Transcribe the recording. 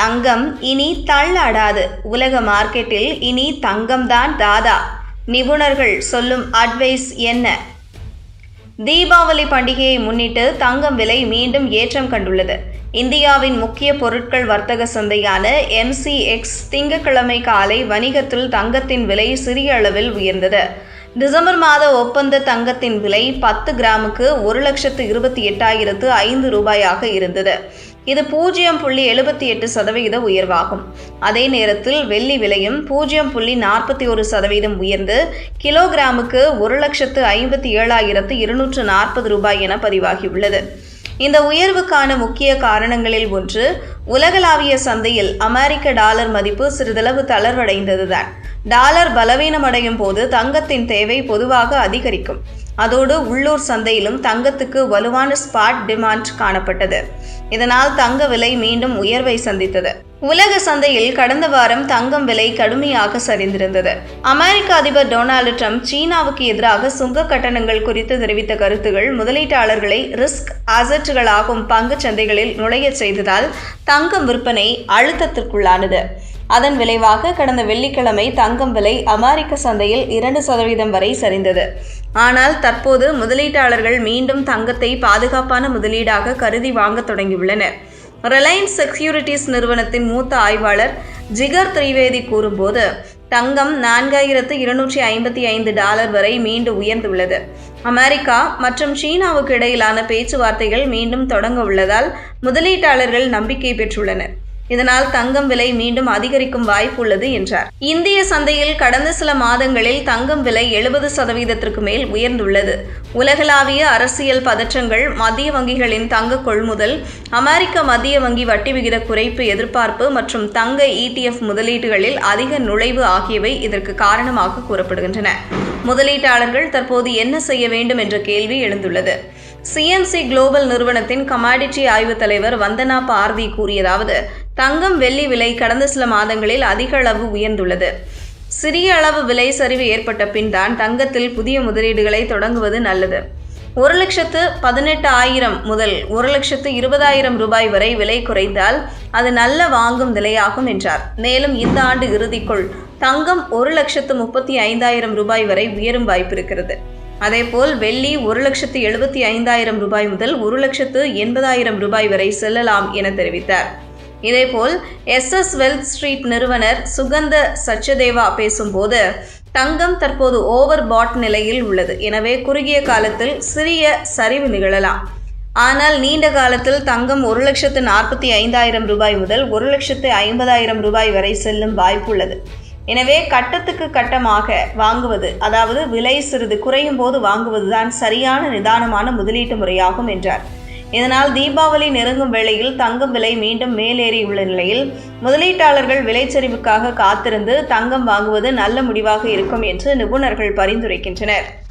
தங்கம் இனி தள்ளாடாது. உலக மார்க்கெட்டில் இனி தங்கம்தான் தாதா நிபுணர்கள் சொல்லும் அட்வைஸ் என்ன? தீபாவளி பண்டிகையை முன்னிட்டு தங்கம் விலை மீண்டும் ஏற்றம் கண்டுள்ளது. இந்தியாவின் முக்கிய பொருட்கள் வர்த்தக சந்தையான எம்சிஎக்ஸ் திங்கட்கிழமை காலை வணிகத்தில் தங்கத்தின் விலை சிறிய அளவில் உயர்ந்தது. டிசம்பர் மாத ஒப்பந்த தங்கத்தின் விலை பத்து கிராமுக்கு ஒரு லட்சத்து இருபத்தி எட்டாயிரத்து ஐந்து ரூபாயாக இருந்தது. இது பூஜ்ஜியம் புள்ளி எழுபத்தி எட்டு சதவிகித உயர்வாகும். அதே நேரத்தில் வெள்ளி விலையும் பூஜ்ஜியம் புள்ளி நாற்பத்தி ஒரு சதவீதம் உயர்ந்து கிலோகிராமுக்கு ஒரு லட்சத்து ஐம்பத்தி ஏழாயிரத்து இருநூற்று நாற்பது ரூபாய் என பதிவாகியுள்ளது. இந்த உயர்வுக்கான முக்கிய காரணங்களில் ஒன்று உலகளாவிய சந்தையில் அமெரிக்க டாலர் மதிப்பு சிறிதளவு தளர்வடைந்ததுதான். டாலர் பலவீனமடையும் போது தங்கத்தின் தேவை பொதுவாக அதிகரிக்கும். அதோடு உள்ளூர் சந்தையிலும் தங்கத்துக்கு வலுவான ஸ்பாட் டிமாண்ட் காணப்பட்டது. இதனால் தங்க விலை மீண்டும் உயர்வை சந்தித்தது. உலக சந்தையில் கடந்த வாரம் தங்கம் விலை கடுமையாக சரிந்திருந்தது. அமெரிக்க அதிபர் டொனால்டு ட்ரம்ப் சீனாவுக்கு எதிராக சுங்க கட்டணங்கள் குறித்து தெரிவித்த கருத்துகள் முதலீட்டாளர்களை ரிஸ்க் அசட்டுகளாகும் பங்கு சந்தைகளில் நுழையச் செய்ததால் தங்கம் விற்பனை அழுத்தத்திற்குள்ளானது. அதன் விளைவாக கடந்த வெள்ளிக்கிழமை தங்கம் விலை அமெரிக்க சந்தையில் இரண்டு சதவீதம் வரை சரிந்தது. ஆனால் தற்போது முதலீட்டாளர்கள் மீண்டும் தங்கத்தை பாதுகாப்பான முதலீடாக கருதி வாங்கத் தொடங்கியுள்ளனர். ரிலையன்ஸ் செக்யூரிட்டிஸ் நிறுவனத்தின் மூத்த ஆய்வாளர் ஜிகர் திரிவேதி கூறும்போது தங்கம் நான்காயிரத்து இருநூற்றி ஐம்பத்தி ஐந்து டாலர் வரை மீண்டும் உயர்ந்துள்ளது. அமெரிக்கா மற்றும் சீனாவுக்கு இடையிலான பேச்சுவார்த்தைகள் மீண்டும் தொடங்க உள்ளதால் முதலீட்டாளர்கள் நம்பிக்கை பெற்றுள்ளனர். இதனால் தங்கம் விலை மீண்டும் அதிகரிக்கும் வாய்ப்பு உள்ளது என்றார். இந்திய சந்தையில் கடந்த சில மாதங்களில் தங்கம் விலை எழுபது சதவீதத்திற்கு மேல் உயர்ந்துள்ளது. உலகளாவிய அரசியல் பதற்றங்கள் மத்திய வங்கிகளின் தங்க கொள்முதல் அமெரிக்க மத்திய வங்கி வட்டி விகித குறைப்பு எதிர்பார்ப்பு மற்றும் தங்க இடிஎஃப் முதலீடுகளில் அதிக நுழைவு ஆகியவை இதற்கு காரணமாக கூறப்படுகின்றன. முதலீட்டாளர்கள் தற்போது என்ன செய்ய வேண்டும் என்ற கேள்வி எழுந்துள்ளது. சிஎம்சி குளோபல் நிறுவனத்தின் கமாடிட்டி ஆய்வு தலைவர் வந்தனா பார்தி கூறியதாவது தங்கம் வெள்ளி விலை கடந்த சில மாதங்களில் அதிக அளவு உயர்ந்துள்ளது. சிறிய அளவு விலை சரிவு ஏற்பட்ட பின் தான் தங்கத்தில் புதிய முதலீடுகளை தொடங்குவது நல்லது. ஒரு லட்சத்து பதினெட்டு ஆயிரம் முதல் ஒரு லட்சத்து இருபதாயிரம் ரூபாய் வரை விலை குறைந்தால் அது நல்ல வாங்கும் நிலையாகும் என்றார். மேலும் இந்த ஆண்டு இறுதிக்குள் தங்கம் ஒரு லட்சத்து முப்பத்தி ஐந்தாயிரம் ரூபாய் வரை உயரும் வாய்ப்பிருக்கிறது அதேபோல் வெள்ளி ஒரு லட்சத்து எழுபத்தி ஐந்தாயிரம் ரூபாய் முதல் ஒரு லட்சத்து எண்பதாயிரம் ரூபாய் வரை செல்லலாம் என தெரிவித்தார். இதேபோல் எஸ் எஸ் வெல்த் ஸ்ட்ரீட் நிறுவனர் சுகந்த சச்சதேவா பேசும்போது தங்கம் தற்போது ஓவர் பாட் நிலையில் உள்ளது. எனவே குறுகிய காலத்தில் சிறிய சரிவு நிகழலாம். ஆனால் நீண்ட காலத்தில் தங்கம் ஒரு லட்சத்து நாற்பத்தி ஐந்தாயிரம் ரூபாய் முதல் ஒரு லட்சத்து ஐம்பதாயிரம் ரூபாய் வரை செல்லும் வாய்ப்புள்ளது. எனவே கட்டத்துக்கு கட்டமாக வாங்குவது அதாவது விலை சிறிது குறையும் போது வாங்குவதுதான் சரியான நிதானமான முதலீட்டு முறையாகும் என்றார். இதனால் தீபாவளி நெருங்கும் வேளையில் தங்கம் விலை மீண்டும் மேலேறியுள்ள நிலையில் முதலீட்டாளர்கள் விலைச்சரிவுக்காக காத்திருந்து தங்கம் வாங்குவது நல்ல முடிவாக இருக்கும் என்று நிபுணர்கள் பரிந்துரைக்கின்றனர்.